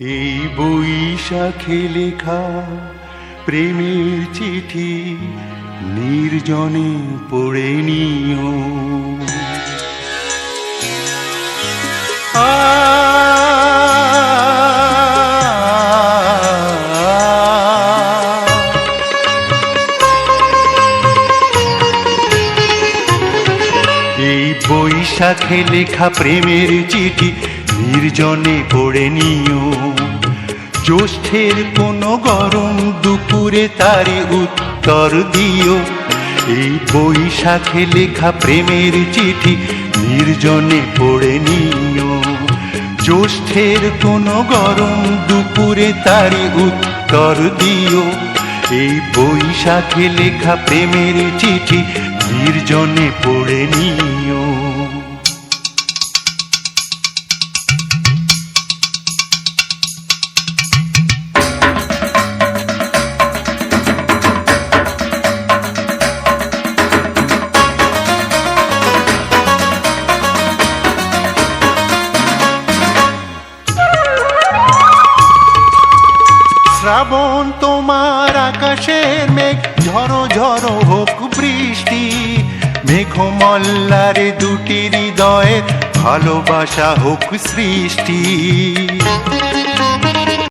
এই বৈশাখে লেখা প্রেমের চিঠি নির্জনে পড়ে নিও। এই বৈশাখে লেখা প্রেমের চিঠি নির্জনে পড়ে নিও। জ্যৈষ্ঠের কোনো গরম দুপুরে তারে উত্তর দিও। এই বৈশাখে লেখা প্রেমের চিঠি নির্জনে পড়ে নিও। জ্যৈষ্ঠের কোনো গরম দুপুরে তারে উত্তর দিও। এই বৈশাখে লেখা প্রেমের চিঠি নির্জনে পড়ে নিও। শ্রাবণ তোমার আকাশের মেঘ। ঝরো ঝরো হোক বৃষ্টি। মেঘ মল্লারে দুটি হৃদয়ের ভালোবাসা হোক সৃষ্টি।